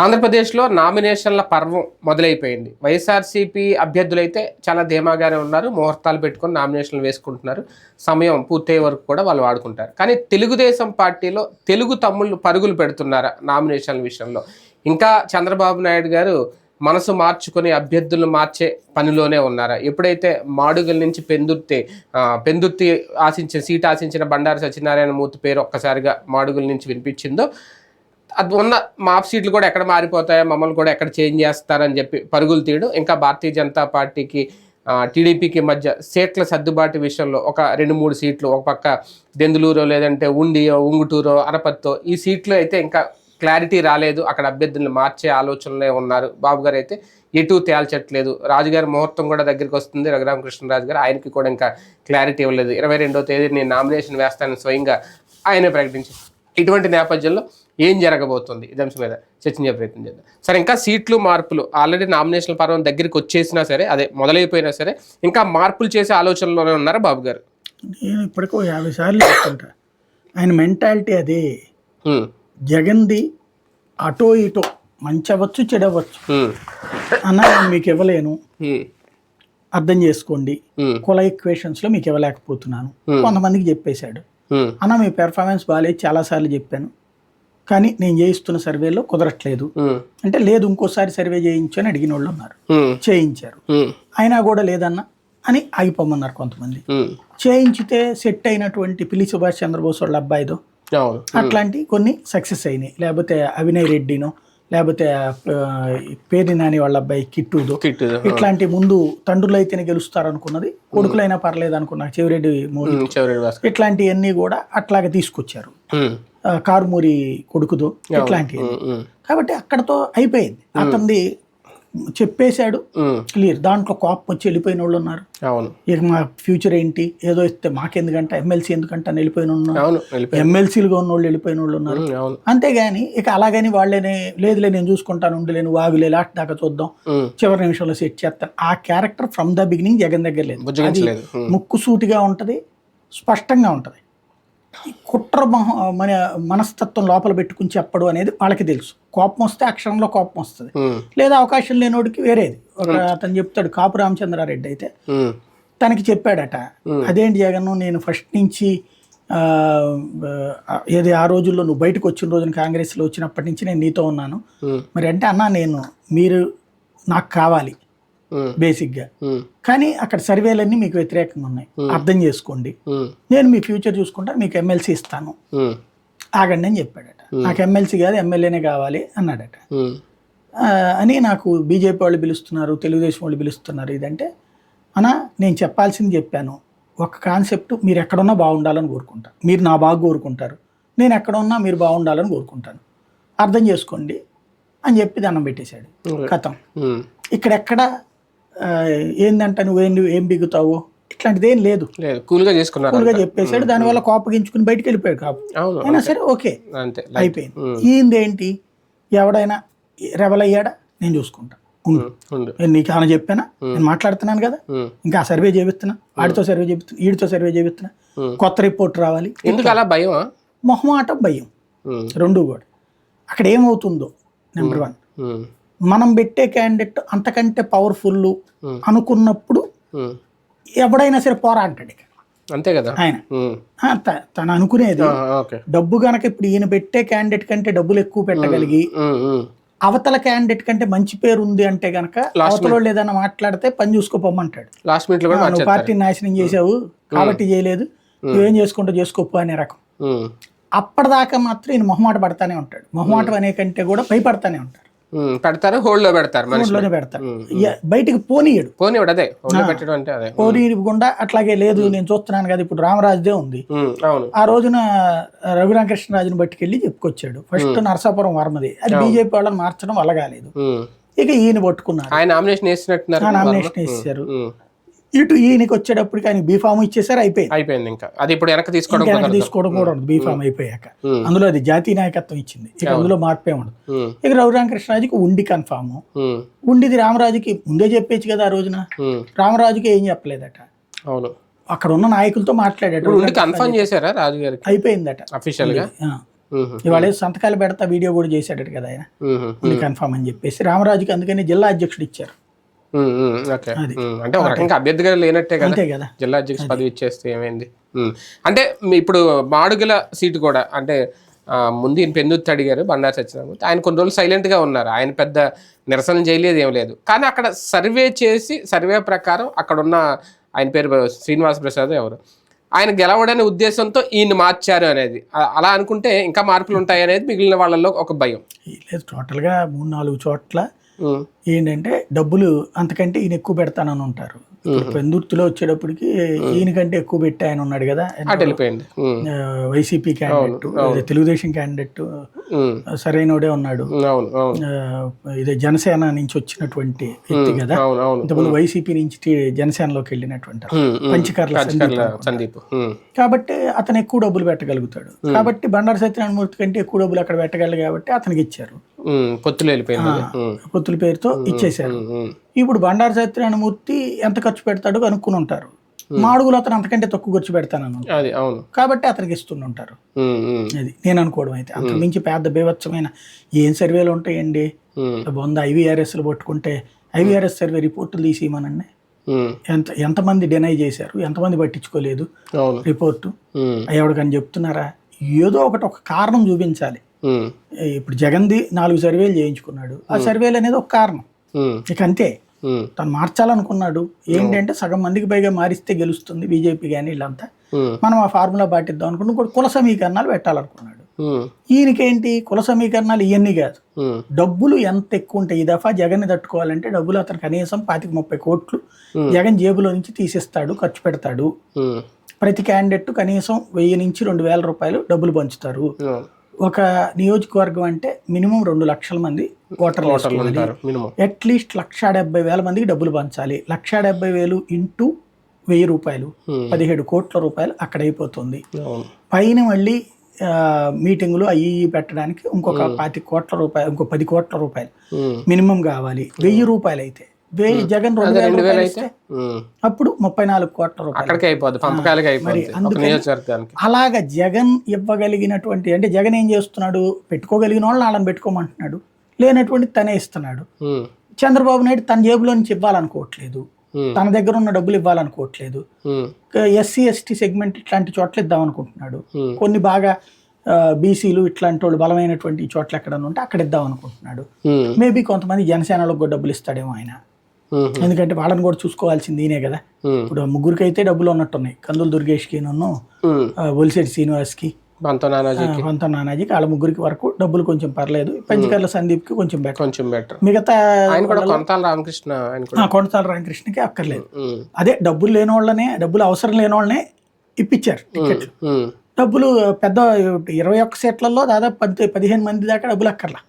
ఆంధ్రప్రదేశ్లో నామినేషన్ల పర్వం మొదలైపోయింది. వైఎస్ఆర్సీపీ అభ్యర్థులైతే చాలా ధీమాగానే ఉన్నారు. ముహూర్తాలు పెట్టుకొని నామినేషన్లు వేసుకుంటున్నారు. సమయం పూర్తయ్యే వరకు కూడా వాళ్ళు వాడుకుంటారు. కానీ తెలుగుదేశం పార్టీలో తెలుగు తమ్ముళ్ళు పరుగులు పెడుతున్నారా నామినేషన్ల విషయంలో? ఇంకా చంద్రబాబు నాయుడు గారు మనసు మార్చుకొని అభ్యర్థులు మార్చే పనిలోనే ఉన్నారా? ఎప్పుడైతే మాడుగుల నుంచి పెందుర్తి పెందుర్తి ఆశించిన సీట్ ఆశించిన బండారు సత్యనారాయణ మూర్తి పేరు ఒక్కసారిగా మాడుగుల నుంచి వినిపించిందో అది ఉన్న మాప్ సీట్లు కూడా ఎక్కడ మారిపోతాయో మమ్మల్ని కూడా ఎక్కడ చేంజ్ చేస్తారని చెప్పి పరుగులు తీయడం. ఇంకా భారతీయ జనతా పార్టీకి టీడీపీకి మధ్య సీట్ల సర్దుబాటు విషయంలో ఒక రెండు మూడు సీట్లు ఒక పక్క దెందులూరో లేదంటే ఉండియో ఉంగుటూరో అనపత్తో ఈ సీట్లు అయితే ఇంకా క్లారిటీ రాలేదు. అక్కడ అభ్యర్థులను మార్చే ఆలోచనలే ఉన్నారు. బాబు గారు అయితే ఎటు తేల్చట్లేదు. రాజుగారి ముహూర్తం కూడా దగ్గరికి వస్తుంది. రఘురామకృష్ణరాజు గారు ఆయనకి కూడా ఇంకా క్లారిటీ ఇవ్వలేదు. ఇరవై రెండో తేదీ నేను నామినేషన్ వేస్తానని స్వయంగా ఆయనే ప్రకటించారు. ఇటువంటి నేపథ్యంలో ఏం జరగబోతుంది? ఇదే అంశం మీద చర్చించే ప్రయత్నం చేద్దాం. సరే ఇంకా సీట్లు మార్పులు ఆల్రెడీ నామినేషన్ పర్వం దగ్గరికి వచ్చేసినా సరే అదే మొదలైపోయినా సరే ఇంకా మార్పులు చేసే ఆలోచనలోనే ఉన్నారా బాబు గారు? నేను ఇప్పటికో యాభై సార్లు చెప్తుంటా. ఆయన మెంటాలిటీ అదే. జగన్ది అటో ఇటో మంచి అవ్వచ్చు చెడవచ్చు అన్న నేను మీకు ఇవ్వలేను. అర్థం చేసుకోండి. కుల ఈక్వేషన్స్లో మీకు ఇవ్వలేకపోతున్నాను. కొంతమందికి చెప్పేశాడు. అన్న మీ పెర్ఫార్మెన్స్ బాగాలేదు చాలాసార్లు చెప్పాను. కానీ నేను చేయిస్తున్న సర్వేలో కుదరట్లేదు. అంటే లేదు ఇంకోసారి సర్వే చేయించు అని అడిగిన వాళ్ళు ఉన్నారు. చేయించారు. అయినా కూడా లేదన్న అని ఆగిపోమన్నారు కొంతమంది. చేయించితే సెట్ అయినటువంటి పిల్లి సుభాష్ చంద్రబోస్ వాళ్ళ అబ్బాయిదో? అట్లాంటి కొన్ని సక్సెస్ అయినాయి. లేకపోతే అవినయ్ రెడ్డినో లేకపోతే పేరు నాని వాళ్ళ అబ్బాయి కిట్టుదో. కిట్టు ఇట్లాంటి ముందు తండ్రులు అయితేనే గెలుస్తారు అనుకున్నది కొడుకులైనా పర్లేదు అనుకున్నా చెవిరెడ్డి మోడీ ఇట్లాంటివన్నీ కూడా అట్లాగే తీసుకొచ్చారు. కారుమూరి కొడుకుదో ఇట్లాంటివి కాబట్టి అక్కడతో అయిపోయింది. అతనిది చెప్పేశాడు. క్లియర్. దాంట్లో కోపం వచ్చి వెళ్ళిపోయిన వాళ్ళు ఉన్నారు. అవును. ఇక మా ఫ్యూచర్ ఏంటి? ఏదో ఇస్తే మాకెందుకంటే ఎమ్మెల్సీ ఎందుకంటే అని వెళ్ళిపోయిన వాళ్ళు ఉన్నారు. ఎమ్మెల్సీలుగా ఉన్న వాళ్ళు వెళ్ళిపోయిన వాళ్ళు ఉన్నారు. అంతేగాని ఇక అలాగని వాళ్ళని లేదులే నేను చూసుకుంటాను ఉండలే నువ్వు ఆగులే లాస్ట్ దాకా చూద్దాం. చివరి నిమిషంలో సెట్ చేస్తాను. ఆ character from the beginning Jagan దగ్గర లేదు. ముక్కు సూటిగా ఉంటది స్పష్టంగా ఉంటది. కుట్ర మొహ- మన మనస్తత్వం లోపల పెట్టుకుని చెప్పడు అనేది వాళ్ళకి తెలుసు. కోపం వస్తే అక్షరంలో కోపం వస్తుంది. లేదా అవకాశం లేనోడికి వేరేది. ఒక అతను చెప్తాడు కాపు రామచంద్రారెడ్డి అయితే తనకి చెప్పాడట అదేంటి జగన్ నేను ఫస్ట్ నుంచి ఆ, ఆ, ఏది ఆ రోజుల్లో నువ్వు బయటకు వచ్చిన రోజున కాంగ్రెస్లో వచ్చినప్పటి నుంచి నేను నీతో ఉన్నాను. మరి అంటే అన్నా నేను మీరు నాకు కావాలి. బేసిక్గా. హ్మ్, కానీ అక్కడ సర్వేలన్నీ మీకు వ్యతిరేకంగా ఉన్నాయి. అర్థం చేసుకోండి. నేను మీ ఫ్యూచర్ చూసుకుంటా మీకు ఎమ్మెల్సీ ఇస్తాను. ఆగండి అని చెప్పాడట. నాకు ఎమ్మెల్సీ కాదు ఎమ్మెల్యేనే కావాలి అన్నాడట. అని నాకు బీజేపీ వాళ్ళు పిలుస్తున్నారు తెలుగుదేశం వాళ్ళు పిలుస్తున్నారు ఇదంటే అన్న నేను చెప్పాల్సింది చెప్పాను. ఒక కాన్సెప్ట్ మీరు ఎక్కడున్నా బాగుండాలని కోరుకుంటా. మీరు నా బాగా కోరుకుంటారు. నేను ఎక్కడ ఉన్నా మీరు బాగుండాలని కోరుకుంటాను. అర్థం చేసుకోండి అని చెప్పి దండం పెట్టేశాడు కథం. ఇక్కడెక్కడ ఏందంట నువ్వేం? ఏం బిగుతావు? ఇట్లాంటిది ఏం లేదు. కూల్గా చేసుకున్నారు కూల్గా చెప్పేశాడు. దానివల్ల కోపగించుకుని బయటికి వెళ్ళిపోయాడు అవును అయినా సరే ఓకే. అంతే. అయిపోయింది. ఈయనదేంటి ఎవడైనా రెబల్ అయ్యాడా నేను చూసుకుంటా. నీకు ఏమైనా చెప్పానా? నేను మాట్లాడుతున్నాను కదా. ఇంకా సర్వే చేపిస్తున్నా. వాడితో సర్వే చేపిస్తున్నా. వీడితో సర్వే చేపిస్తున్నా. కొత్త రిపోర్ట్ రావాలి. ఎందుకు అలా భయమా? మొహమాటం భయం. రెండు కూడా. అక్కడ ఏమవుతుందో నెంబర్ వన్. మనం పెట్టే క్యాండిడేట్ అంతకంటే పవర్ఫుల్. అనుకున్నప్పుడు. ఎవడైనా సరే పోరాంటాడు ఇక. అంతే కదా? ఆయన. తను అనుకునేది డబ్బు గనక ఇప్పుడు ఈయన పెట్టే క్యాండిడేట్ కంటే డబ్బులు ఎక్కువ పెట్టగలిగి. అవతల క్యాండిడేట్ కంటే మంచి పేరు ఉంది అంటే గనక అవతల ఏదైనా మాట్లాడితే పని చూసుకోపోమంటాడు. లాస్ట్ పార్టీని నాశనం చేసావు కాబట్టి చేయలేదు. నువ్వేం చేసుకుంటూ చేసుకోపో అనే రకం. అప్పటిదాకా మాత్రం ఈయన మొహమాట పడతానే ఉంటాడు. మొహమాటం అనే కంటే కూడా భయపడతానే ఉంటాడు. పెడతారు హోల్డ్లో పెడతారు బయటికి పోనీయడు. పోనీ వాడు అదే పెట్టడం అంటే అదే. పోనీయకుండా అట్లాగే లేదు నేను చూస్తున్నాను కదా ఇప్పుడు రామరాజుదే ఉంది. ఆ రోజున రఘురామకృష్ణరాజుని బట్టుకెళ్ళి చెప్పుకొచ్చాడు. ఫస్ట్ నరసాపురం వర్మది. అది బీజేపీ వాళ్ళని మార్చడం వల్ల కాలేదు. ఇక ఈయన పట్టుకున్నారు. ఆయన నామినేషన్ వేసినట్టున్నారు నామినేషన్ వేసారు. ఇటు ఈయనకి వచ్చేటప్పటికి ఆయన బీఫామ్ ఇచ్చేసారు అయిపోయింది. అయిపోయింది ఇంకా. అది ఇప్పుడు వెనక్కి తీసుకోవడం వెనక్కి. తీసుకోవడం కూడా ఉండదు. బీఫామ్ అయిపోయాక. అందులో అది జాతీయ నాయకత్వం ఇచ్చింది. ఇక అందులో మార్పే ఉండదు. ఇక రఘురామకృష్ణరాజుకి ఉండి కన్ఫామ్ ఉండిది రామరాజుకి ముందే చెప్పేచ్చు కదా ఆ రోజున. రామరాజుకి ఏం చెప్పలేదట. అవును. అక్కడ ఉన్న నాయకులతో మాట్లాడాడు. కన్ఫర్మ్ చేశారా రాజు గారికి అయిపోయిందట. అఫీషియల్గా? ఇవాళ సంతకాలు పెడతా వీడియో కూడా చేశాడు కదా ఆయన. కన్ఫామ్ అని చెప్పేసి రామరాజుకి అందుకని జిల్లా అధ్యక్షుడు ఇచ్చారు. అంటే ఒక రకంగా అభ్యర్థిగా లేనట్టే కదా? జిల్లా అధ్యక్ష పదవి ఇచ్చేస్తే ఏమైంది. అంటే ఇప్పుడు మాడుగుల సీటు కూడా అంటే ముందు ఈయన పెందుర్తి అడిగారు బండారు సత్యనారాయణ ఆయన కొన్ని రోజులు silent గా ఉన్నారు. ఆయన పెద్ద నిరసన చేయలేదు ఏం లేదు. కానీ అక్కడ సర్వే చేసి సర్వే ప్రకారం అక్కడ ఉన్న ఆయన పేరు శ్రీనివాస్ ప్రసాద్ ఎవరు? ఆయన గెలవడనే ఉద్దేశంతో ఈయన మార్చారు అనేది. అలా అనుకుంటే ఇంకా మార్పులు ఉంటాయి అనేది మిగిలిన వాళ్ళలో ఒక భయం. లేదు టోటల్గా మూడు నాలుగు చోట్ల ఏంటంటే డబ్బులు అంతకంటే ఈయన ఎక్కువ పెడతానని ఉంటారు. పెందుర్తిలో వచ్చేటప్పటికి ఈయనకంటే ఎక్కువ పెట్టి ఆయన ఉన్నాడు కదా. వైసీపీ క్యాండిడేట్ తెలుగుదేశం క్యాండిడేట్ సరైనోడే ఉన్నాడు. ఇదే జనసేన నుంచి వచ్చినటువంటి వ్యక్తి కదా. ఇంతకుముందు వైసీపీ నుంచి జనసేనలోకి వెళ్ళినటువంటి. పంచకర్ల సందీప్ కాబట్టి అతను ఎక్కువ డబ్బులు పెట్టగలుగుతాడు. కాబట్టి బండారు సత్యనారాయణమూర్తి కంటే ఎక్కువ డబ్బులు అక్కడ పెట్టగలరు కాబట్టి అతనికి ఇచ్చారు. పొత్తులు వెళ్ళిపోయింది పొత్తుల పేరుతో ఇచ్చేశారు. ఉమ్. ఇప్పుడు బండారు సత్యనారాయణమూర్తి ఎంత ఖర్చు పెడతాడో కనుక్కుని ఉంటారు. మాడుగులు అతను అంతకంటే తక్కువ ఖర్చు పెడతానని అది అవును. కాబట్టి అతనికి ఇస్తుంటారు అది నేను అనుకోవడం అయితే. అంతకు మించి పెద్ద బీభత్సమైన ఏం సర్వేలు ఉంటాయండి? వంద ఐవీఆర్ఎస్లు పట్టుకుంటే ఐవీఆర్ఎస్ సర్వే రిపోర్టులు తీసి ఇవ్వమనండి ఉమ్, ఎంత ఎంతమంది డినై చేశారు? ఎంతమంది పట్టించుకోలేదు రిపోర్టు? ఉమ్, ఎవరికని చెప్తున్నారా? ఏదో ఒకటి ఒక కారణం చూపించాలి. ఇప్పుడు జగన్ది నాలుగు సర్వేలు చేయించుకున్నాడు. ఆ సర్వేలు అనేది ఒక కారణం. ఇక అంతే. తను మార్చాలనుకున్నాడు. ఏంటంటే సగం మందికి పైగా మారిస్తే గెలుస్తుంది బీజేపీ కానీ వీళ్ళంతా మనం ఆ ఫార్ములా పాటిద్దాం అనుకుని ఇంకోటి కుల సమీకరణాలు పెట్టాలనుకున్నాడు. ఈయనకేంటి? కుల సమీకరణాలు ఇవన్నీ కాదు. డబ్బులు ఎంత ఎక్కువ ఉంటాయి ఈ దఫా జగన్ తట్టుకోవాలంటే డబ్బులు అతను కనీసం పాతిక ముప్పై కోట్లు జగన్ జేబులో నుంచి తీసిస్తాడు ఖర్చు పెడతాడు. ప్రతి క్యాండిడేట్ కనీసం వెయ్యి నుంచి రెండు వేల రూపాయలు డబ్బులు పంచుతారు. ఒక నియోజకవర్గం అంటే మినిమం రెండు లక్షల మంది ఓటర్లు మినిమం. అట్లీస్ట్ లక్ష డెబ్బై వేల మందికి డబ్బులు పంచాలి. లక్ష డెబ్బై వేలు ఇంటూ వెయ్యి రూపాయలు. పదిహేడు కోట్ల రూపాయలు అక్కడ అయిపోతుంది పైన మళ్ళీ మీటింగులు అయ్యి ఇయ్యి పెట్టడానికి ఇంకొక పాతి కోట్ల రూపాయలు ఇంకో పది కోట్ల రూపాయలు మినిమం కావాలి. వెయ్యి రూపాయలు అయితే వెయ్యి జగన్ రెండు వేల అయితే? అప్పుడు ముప్పై నాలుగు కోట్ల రూపాయలు. అక్కడికి అయిపోద్ది పంపకాలకి అయిపోద్ది ఒక అందుకని- నియోజకవర్గానికి. అలాగ జగన్ ఇవ్వగలిగినటువంటి అంటే జగన్ ఏం చేస్తున్నాడు? పెట్టుకోగలిగిన వాళ్ళని వాళ్ళని పెట్టుకోమంటున్నాడు. లేనటువంటి తనే ఇస్తున్నాడు. చంద్రబాబు నాయుడు తన జేబులో నుంచి ఇవ్వాలనుకోవట్లేదు. తన దగ్గర ఉన్న డబ్బులు ఇవ్వాలనుకోవట్లేదు. ఎస్సీ ఎస్టీ సెగ్మెంట్ ఇట్లాంటి చోట్ల ఇద్దాం అనుకుంటున్నాడు కొన్ని బాగా బీసీలు ఇట్లాంటి వాళ్ళు బలమైనటువంటి చోట్ల ఎక్కడ ఉంటే అక్కడ ఇద్దాం అనుకుంటున్నాడు మేబీ కొంతమంది జనసేనలకు కూడా డబ్బులు ఇస్తాడేమో ఆయన. ఎందుకంటే వాళ్ళని కూడా చూసుకోవాల్సింది ఈయనే కదా. ఇప్పుడు ముగ్గురికి అయితే డబ్బులు ఉన్నట్టున్నాయి. కందులు దుర్గేష్కి నన్ను ఉమ్. ఒలిశెట్టి శ్రీనివాస్కి బంతో నానాజీ పంత నానాజీకి వాళ్ళ ముగ్గురికి వరకు డబ్బులు కొంచెం పర్లేదు. పంచకర్ల సందీప్కి కొంచెం బెటర్ కొంచెం బెటర్ మిగతా ఆయన కూడా రామకృష్ణ రామకృష్ణకి అక్కర్లేదు. అదే డబ్బులు లేని వాళ్ళనే డబ్బులు అవసరం లేని వాళ్ళనే ఇప్పించారు డబ్బులు పెద్ద ఇరవై ఒక్క సీట్లలో దాదాపు పది పదిహేను మంది దాకా డబ్బులు అక్కర్లా.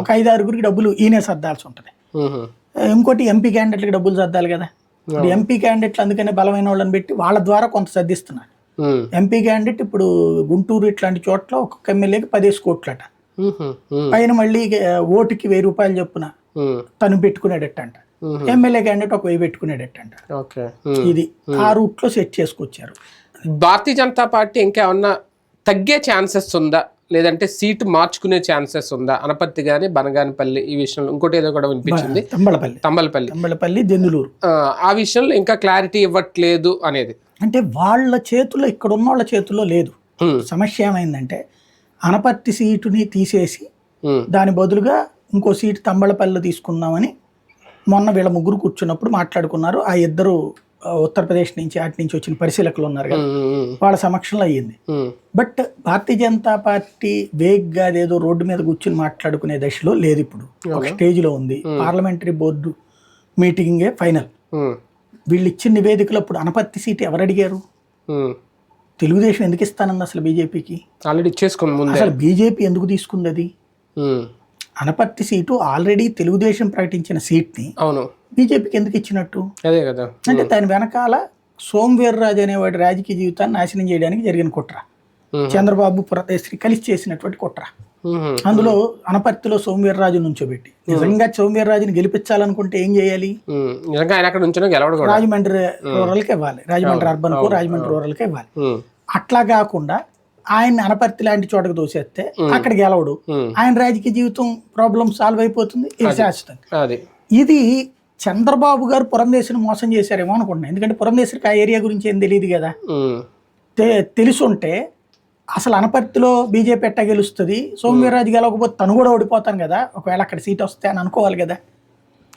ఒక ఐదు ఆరుగురికి డబ్బులు ఈయనే సర్దాల్సి ఉంటుంది. ఇంకోటి ఎంపీ క్యాండిడేట్లకి డబ్బులు సర్దాలి కదా. ఇప్పుడు ఎంపీ క్యాండిడేట్లు అందుకనే బలమైన వాళ్ళని పెట్టి వాళ్ళ ద్వారా కొంత సర్దిస్తున్నారు. ఎంపీ క్యాండిడేట్ ఇప్పుడు గుంటూరు ఇట్లాంటి చోట్ల ఒక్కొక్క ఎమ్మెల్యేకి పదేసి కోట్లట. పైన మళ్ళీ ఓటుకి వెయ్యి రూపాయలు చొప్పున తను పెట్టుకునేటట్టంట. ఎమ్మెల్యే క్యాండిడేట్ ఒక వెయ్యి పెట్టుకునేటట్టంట. ఇది ఆ రూట్లో సెట్ చేసుకొచ్చారు. భారతీయ జనతా పార్టీ ఇంకేమన్నా తగ్గే ఛాన్సెస్ ఉందా? లేదంటే సీటు మార్చుకునే ఛాన్సెస్ ఉందా? అనపత్తి కానీ బనగానపల్లి ఈ విషయంలో ఇంకోటి ఏదో కూడా వినిపించింది. తంబళపల్లి తంబలపల్లి తంబళపల్లి దెందులూరు ఆ, విషయంలో ఇంకా క్లారిటీ ఇవ్వట్లేదు అనేది. అంటే వాళ్ళ చేతుల్లో ఇక్కడ ఉన్న వాళ్ళ చేతుల్లో లేదు. సమస్య ఏమైందంటే అనపర్తి సీటుని తీసేసి దాని బదులుగా ఇంకో సీటు తంబళపల్లిలో తీసుకుందామని మొన్న వీళ్ళ ముగ్గురు కూర్చున్నప్పుడు మాట్లాడుకున్నారు. ఆ ఇద్దరు ఉత్తరప్రదేశ్ నుంచి అటు నుంచి వచ్చిన పరిశీలకులు ఉన్నారు కదా. వాళ్ళ సమక్షంలో అయ్యింది. బట్ భారతీయ జనతా పార్టీ వేగ్గా ఏదో రోడ్డు మీద కూర్చుని మాట్లాడుకునే దశలో లేదు ఇప్పుడు. ఒక స్టేజ్లో ఉంది. పార్లమెంటరీ బోర్డు మీటింగే ఫైనల్. వీళ్ళు ఇచ్చిన నివేదికలో ఇప్పుడు అనపత్తి సీటు ఎవరు అడిగారు. తెలుగుదేశం ఎందుకు ఇస్తానంది అసలు బీజేపీకి? ఆల్రెడీ అసలు బీజేపీ ఎందుకు తీసుకుంది అది? ఉమ్, అనపర్తి సీటు ఆల్రెడీ తెలుగుదేశం ప్రకటించిన సీట్ని అవును. బీజేపీకి ఎందుకు ఇచ్చినట్టు? అదే కదా. అంటే దాని వెనకాల సోమవీర్రాజు అనేవాడి రాజకీయ జీవితాన్ని నాశనం చేయడానికి జరిగిన కుట్ర. చంద్రబాబు పురదేశ్రీ కలిసి చేసినటువంటి కుట్ర. అందులో అనపర్తిలో సోమవీర్రాజు నుంచోబెట్టి. నిజంగా సోమవీర్రాజుని గెలిపించాలనుకుంటే ఏం చేయాలి? రాజమండ్రి రూరల్కి ఇవ్వాలి. రాజమండ్రి అర్బన్కు రాజమండ్రి రూరల్కి ఇవ్వాలి. అట్లా కాకుండా ఆయన అనపర్తి లాంటి చోటకు దోసేస్తే అక్కడ గెలవడు. ఆయన రాజకీయ జీవితం ప్రాబ్లం సాల్వ్ అయిపోతుంది. ఇది శాశ్వతంగా. అది. ఇది చంద్రబాబు గారు పురంధేశ్వరిని మోసం చేశారేమో అనుకుంటున్నాను ఎందుకంటే పురంధేశ్వరికి ఆ ఏరియా గురించి ఏం తెలియదు కదా. తెలుసుంటే అసలు అనపర్తిలో బీజేపీ ఎట్టా గెలుస్తుంది? సోమవీర్రాజు గెలవకపోతే తను కూడా ఓడిపోతాను కదా. ఒకవేళ అక్కడ సీట్ వస్తే అని అనుకోవాలి కదా.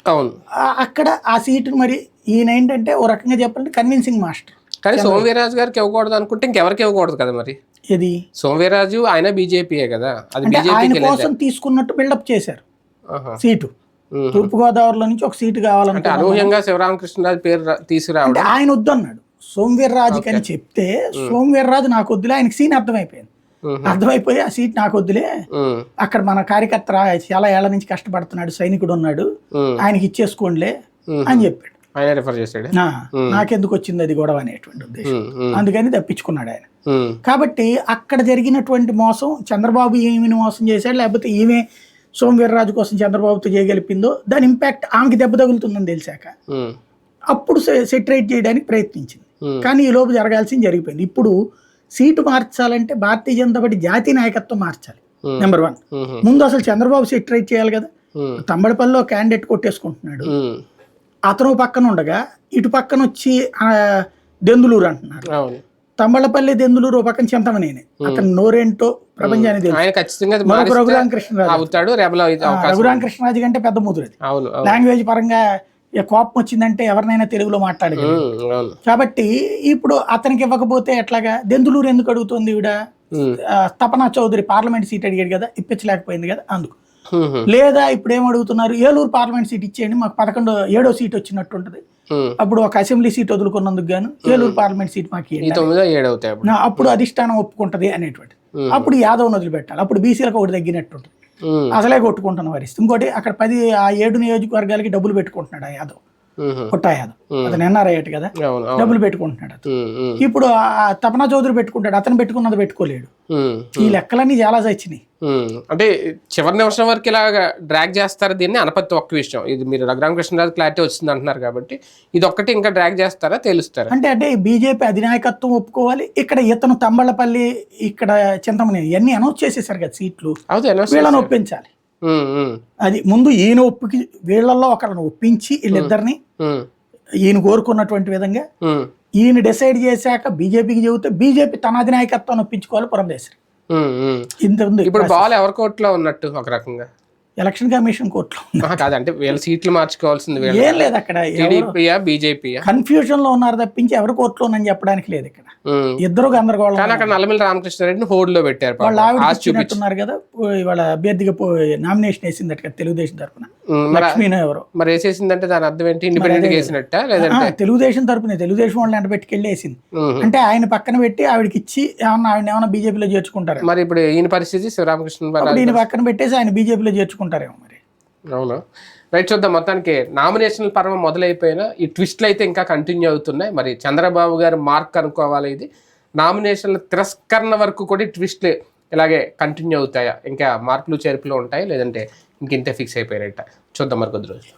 అవును. అక్కడ ఆ సీటును మరి ఈయన ఏంటంటే ఓ రకంగా చెప్పాలంటే కన్విన్సింగ్ మాస్టర్ కానీ సోమవీరాజు గారికి ఇవ్వకూడదు అనుకుంటే ఇంకెవరికి ఇవ్వకూడదు కదా మరి? ఇది సోమవీరాజు ఆయన బీజేపీయే కదా. అది ఆయన కోసం తీసుకున్నట్టు బిల్డప్ చేశారు. సీటు. తూర్పుగోదావరిలో నుంచి ఒక సీటు కావాలంటే అనూహ్యంగా శివరామకృష్ణరాజు పేరు తీసుకురావడం. ఆయన వద్దన్నాడు. సోమవీర్రాజుకి అని చెప్తే సోమవీర్రాజు నాకు వద్దులే ఆయనకి సీన్ అర్థమైపోయింది. అర్థమైపోయి ఆ సీట్ నాకు వద్దులే. అక్కడ మన కార్యకర్త చాలా ఏళ్ళ నుంచి కష్టపడుతున్నాడు సైనికుడు ఉన్నాడు. ఆయనకి ఇచ్చేసుకోండిలే. అని చెప్పాడు. ఆయన రిఫర్ చేశాడు? నాకెందుకు వచ్చింది అది గొడవ అనేటువంటి ఉద్దేశం. అందుకని తప్పించుకున్నాడు ఆయన. కాబట్టి అక్కడ జరిగినటువంటి మోసం చంద్రబాబు ఈమెను మోసం చేశాడు లేకపోతే ఈమె సోమవీర్రాజు కోసం చంద్రబాబుతో చేయగలిపిందో దాని ఇంపాక్ట్ ఆమెకి దెబ్బ తగులుతుందని తెలిసాక అప్పుడు సెటరేట్ చేయడానికి ప్రయత్నించింది. కానీ ఈ లోపు జరగాల్సింది జరిగిపోయింది. ఇప్పుడు సీటు మార్చాలంటే భారతీయ జనతా పార్టీ జాతీయ నాయకత్వం మార్చాలి. నెంబర్ వన్ ముందు అసలు చంద్రబాబు సెటరేట్ చేయాలి కదా. ఉమ్, తంబడిపల్లిలో క్యాండిడేట్ కొట్టేసుకుంటున్నాడు. అతను పక్కన ఉండగా ఇటు పక్కన వచ్చి దెందులూరు అంటున్నారు. తంబళపల్లి దెందులూరు పక్కన చింతమనేని అతను నోరేంటో ప్రపంచానికి తెలుసు. అయితే అవకాశం రఘురామకృష్ణరాజు కంటే పెద్ద అవును లాంగ్వేజ్ పరంగా కోపం వచ్చిందంటే ఎవరినైనా తెలుగులో మాట్లాడగలరు అవును. కాబట్టి ఇప్పుడు అతనికి ఇవ్వకపోతే ఎట్లాగా? దెందులూరు ఎందుకు అడుగుతుంది ఈవిడ? ఆ, తపనా చౌదరి పార్లమెంట్ సీట్ అడిగాడు కదా ఇప్పించలేకపోయింది కదా అందుకు. లేదా ఇప్పుడు ఏం అడుగుతున్నారు ఏలూరు పార్లమెంట్ సీట్ ఇచ్చేయండి మాకు పదకొండు ఏడో సీట్ వచ్చినట్టు ఉంటుంది. అప్పుడు ఒక అసెంబ్లీ సీట్ వదులుకున్నందుకు గాను ఏలూరు పార్లమెంట్ సీట్ మాకు అప్పుడు. అధిష్టానం ఒప్పుకుంటది అనేటువంటి. అప్పుడు యాదవ్ వదిలిపెట్టాలి. అప్పుడు బీసీలకు ఒకటి తగ్గినట్టు అసలే కొట్టుకుంటున్న పరిస్థితి. ఇంకోటి అక్కడ పది ఆ ఏడు నియోజకవర్గాలకి డబ్బులు పెట్టుకుంటున్నాడు ఆ యాదవ్. యాదవ్ అతను ఎన్ఆర్ఐ అట కదా. డబ్బులు పెట్టుకుంటున్నాడు అతను. ఇప్పుడు ఆ తపనా చౌదరి పెట్టుకుంటాడు అతను పెట్టుకున్నది పెట్టుకోలేడు. ఈ లెక్కలన్నీ చాలా చచ్చినాయి. ఉమ్. అంటే చివరి నిమిషం వరకు ఇలాగ డ్రాగ్ చేస్తారు దీన్ని అనపత్తి ఒక్క విషయం. ఇది మీరు రఘురామకృష్ణరాజు క్లారిటీ వచ్చింది అంటున్నారు కాబట్టి ఇది ఒక్కటి ఇంకా డ్రాగ్ చేస్తారా తెలుస్తారా? అంటే అంటే బీజేపీ అధినాయకత్వం ఒప్పుకోవాలి. ఇక్కడ ఇతను తంబళ్ళపల్లి ఇక్కడ చింతమని ఇవన్నీ అనౌన్స్ చేసేసారు కదా సీట్లు. వీళ్ళని ఒప్పించాలి. అది ముందు ఈయన ఒప్పికి వీళ్ళల్లో ఒకరిని ఒప్పించి వీళ్ళిద్దరిని ఈయన కోరుకున్నటువంటి విధంగా ఈయన డిసైడ్ చేశాక బీజేపీకి చెబితే బీజేపీ తన అధినాయకత్వాన్ని ఒప్పించుకోవాలి పురంధేశ్వరి. ఇంత ఉంది ఇప్పుడు బాల్ ఎవరి కోర్టులో ఉన్నట్టు ఒక రకంగా? ఎలక్షన్ కమిషన్ కోర్టులో కాదంటే వీళ్ళ సీట్లు మార్చుకోవాల్సింది ఏం లేదు అక్కడ టీడీపీయా బీజేపీయా? కన్ఫ్యూజన్లో ఉన్నారు తప్పించి ఎవరు కోర్టులో ఉందని చెప్పడానికి లేదు ఇక్కడ. ఇద్దరు గందరగోళం కానీ అక్కడ నల్లమిల్లి రామకృష్ణారెడ్డిని హోల్డ్లో పెట్టారు. వాళ్ళ ఆవిడ ఇచ్చినట్టున్నారు కదా వాళ్ళ అభ్యర్థిగా నామినేషన్ వేసిందట తెలుగుదేశం మరి లక్ష్మీనో ఎవరు? మరి వేసేసిందంటే దాని అర్థం ఏంటి? ఇండిపెండెంట్ వేసినట్ట లేదంటే? తెలుగుదేశం తరపున తెలుగుదేశం వాళ్ళని ఎంట పెట్టుకెళ్ళి వేసింది. అంటే ఆయన పక్కన పెట్టి ఆవిడకి ఇచ్చి ఏమన్నా ఆవిడ ఏమన్నా బీజేపీలో చేర్చుకుంటారు మరి ఇప్పుడు ఈయన పరిస్థితి శివరామకృష్ణ ఈయన పక్కన పెట్టేసి ఆయన బీజేపీలో చేర్చుకుంటారేమో మరి. అవును. రైట్ చూద్దాం మొత్తానికి. నామినేషనల్ పర్వం మొదలైపోయినా ఈ ట్విస్ట్లు అయితే ఇంకా కంటిన్యూ అవుతున్నాయి. మరి చంద్రబాబు గారు మార్క్ అనుకోవాలి ఇది. నామినేషన్ల తిరస్కరణ వరకు కూడా ట్విస్ట్లు. ఇలాగే కంటిన్యూ అవుతాయా? ఇంకా మార్పులు చేర్పులు ఉంటాయి? లేదంటే ఇంకింతే ఫిక్స్ అయిపోయినట్ట? చూద్దాం మరి కొద్ది రోజులు.